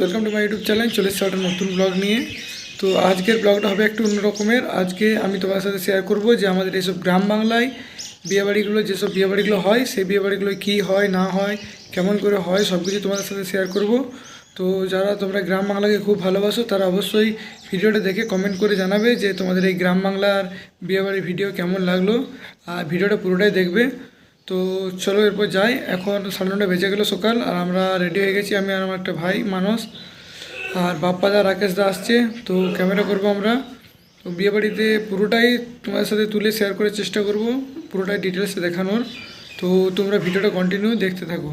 Welcome to my YouTube channel চলে এসেছে একটা নতুন ব্লগ নিয়ে। তো আজকের ব্লগটা হবে একটু অন্য রকমের। আজকে আমি তোমার সাথে শেয়ার করব যে আমাদের এইসব গ্রাম বাংলায় বিয়েবাড়িগুলো, যেসব বিয়েবাড়িগুলো হয়, সেই বিয়েবাড়িগুলো কী হয়, না হয়, কেমন করে হয় সব কিছু তোমাদের সাথে শেয়ার করব। তো যারা তোমরা গ্রাম বাংলাকে খুব ভালোবাসো, তারা অবশ্যই ভিডিওটা দেখে কমেন্ট করে জানাবে যে তোমাদের এই গ্রাম বাংলার বিয়েবাড়ির ভিডিও কেমন লাগল। আর ভিডিওটা পুরোটাই দেখবে। তো চলো এরপর যাই। এখন সাড়ে নটা বেজে গেলো সকাল, আর আমরা রেডি হয়ে গেছি আমি আর আমার একটা ভাই মানস আর বাপ্পা দা রাকেশ দা আসছে। তো ক্যামেরা করব আমরা। তো বিয়েবাড়িতে পুরোটাই তোমাদের সাথে তুলে শেয়ার করার চেষ্টা করব, পুরোটাই ডিটেলসে দেখানোর। তো তোমরা ভিডিওটা কন্টিনিউ দেখতে থাকো।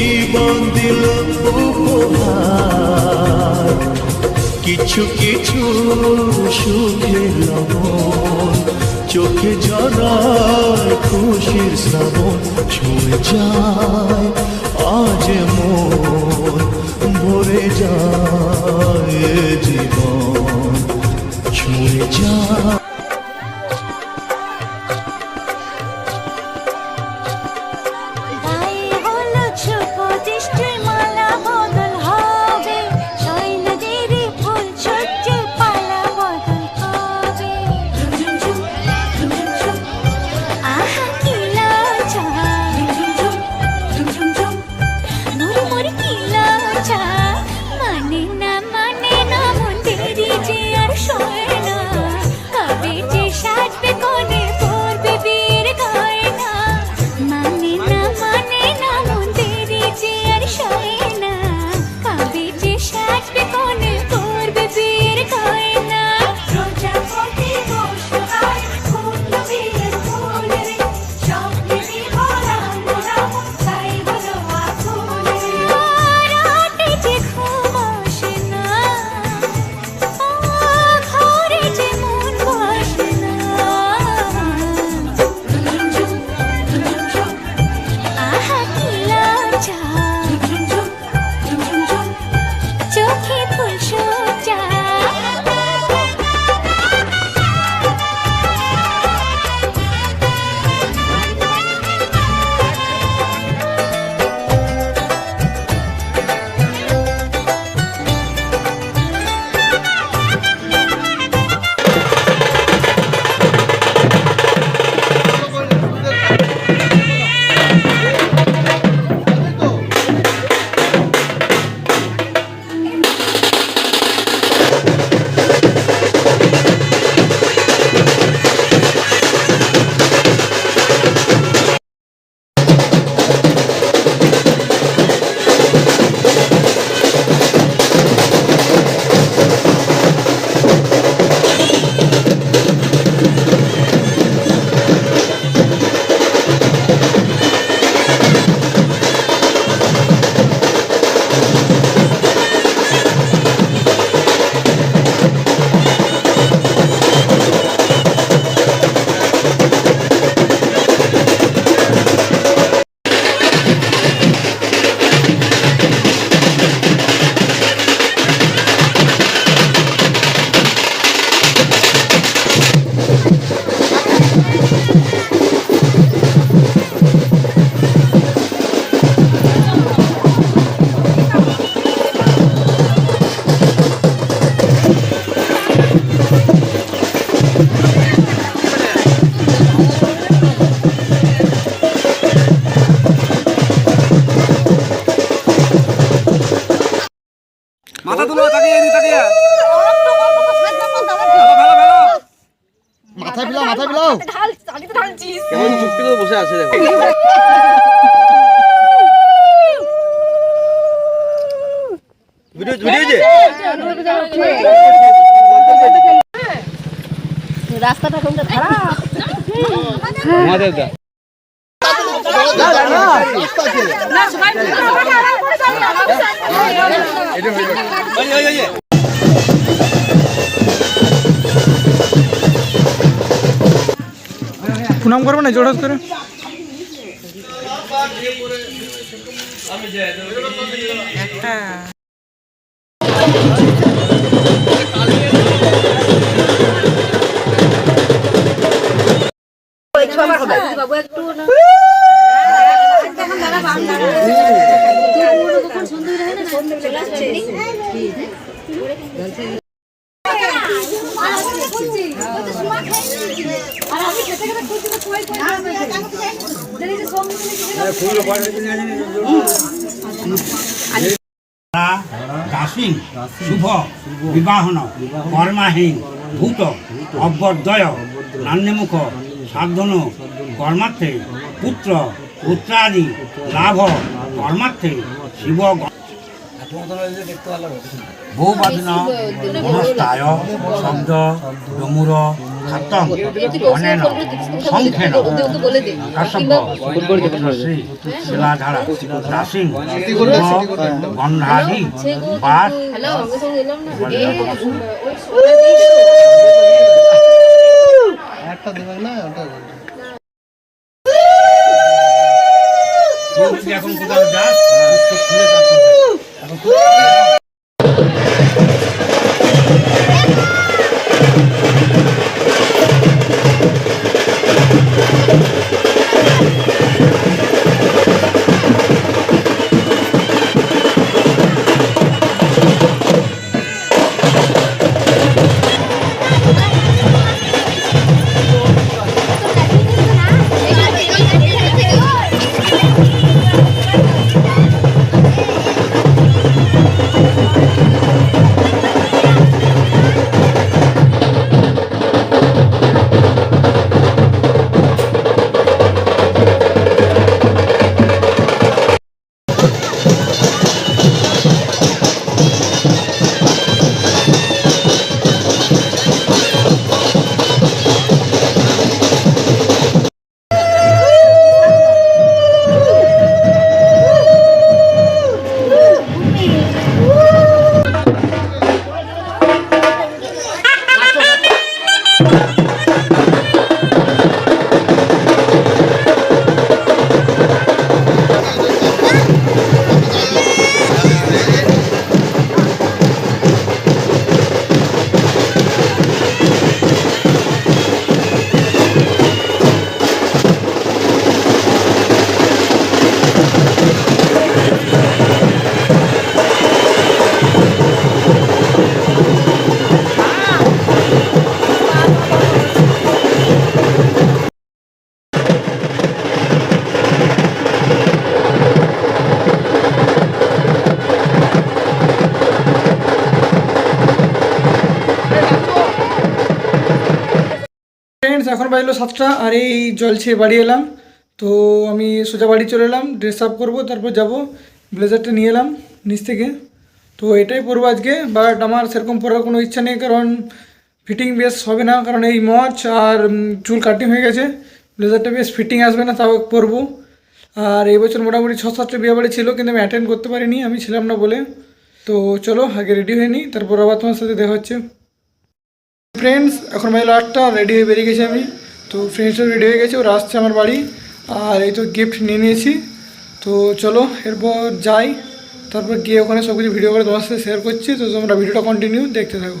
জীবন দিল উপহার। কিছু কিছু সুখের লবণ, চোখে জড়ায় খুশির শ্রাবণ ছুঁয়ে যায়। আজ মন ভরে যায়, জীবন ছুঁয়ে যায়। স্পিকার বসে আছে দেখো। ভিডিও ভিডিও যে। রাস্তাটা কোনটা খারাপ? আমাদের দা প্রণাম করবে না জোড়াত করে বাবু দাসীন শুভ বিবাহন কর্মাহীন ভূত অব্যর্দয় নান্যমুখ সাধন কর্মার্থে পুত্র পুত্রাদি লাভ কর্মার্থে শিব বহুবাদিন মনস্তায় শব্দ। ডমুর খাতম অনেন সংখ্যেন কাশ্যপ শিলাধারা দাসিং গন্ধাদি বাস না। এখন কোথাও যাস? তো এখন বাজলো সাতটা, আর এই জলছে বাড়ি এলাম। তো আমি সোজা বাড়ি চলে এলাম ড্রেস আপ করব, তারপর যাব, ব্লেজারটা নিয়ে এলাম নিচ থেকে। তো এটাই পরবো আজকে বাট আমার সেরকম পরার কোনো ইচ্ছা নেই, কারণ ফিটিং বেশ হবে না, কারণ এই মচ আর চুল কাটিং হয়ে গেছে, ব্লেজারটা বেশ ফিটিং আসবে না, তাও পরবো। আর এই বছর মোটামুটি ছ সাতটা বিয়ে বাড়ি ছিল, কিন্তু আমি অ্যাটেন্ড করতে পারিনি, আমি ছিলাম না বলে। তো চলো, আগে রেডি হয়ে নিই, তারপর আবার তোমার সাথে দেখা হচ্ছে। ফ্রেন্ডস এখন বাজলো আটটা রেডি হয়ে বেরিয়ে গেছি আমি। তো ফ্রেন্ডসও রেডি হয়ে গেছে, ওরা আসছে আমার বাড়ি। আর এই তো গিফট নিয়ে নিয়েছি। তো চলো, এরপর যাই। তারপর গিয়ে ওখানে সব কিছু ভিডিও করে তোমার সাথে শেয়ার করছি। তো তোমরা ভিডিওটা কন্টিনিউ দেখতে থাকো।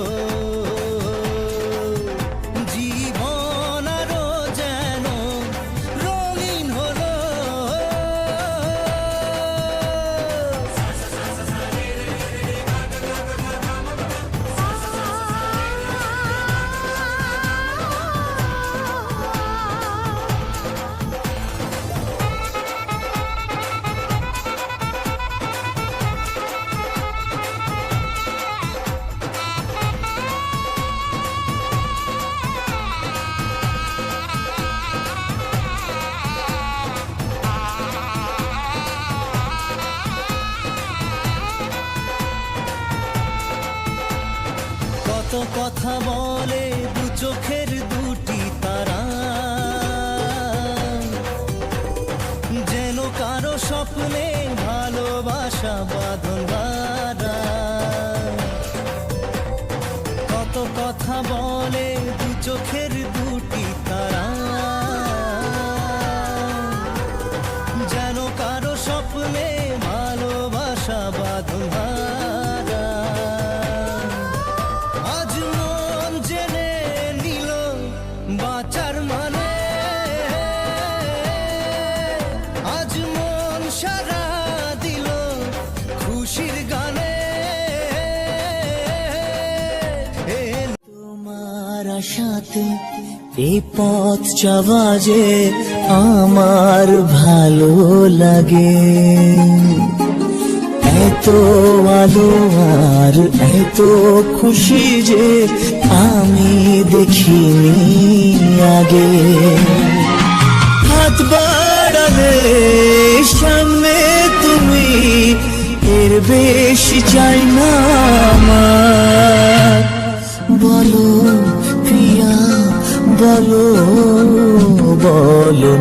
ভালোবাসা বাঁধন কত কথা বলে দু চোখের দুটি তারা। যেন কারও স্বপ্নে ভালোবাসা বাঁধন জেনে নিল বাঁচার মানে। সাথে এ পথ যাওয়া যে আমার ভালো লাগে। এত আলো আর এত খুশি যে আমি দেখিনি আগে। হাত বাড়ালে সামনে তুমি, এর বেশি চাই না আমার। বলো বলো বলো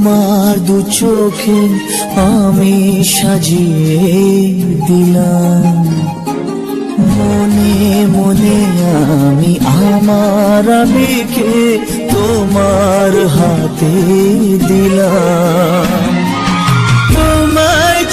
তোমার দু চোখে আমি সাজিয়ে দিলাম। মনে মনে আমি আমার আমিকে তোমার হাতে দিলাম।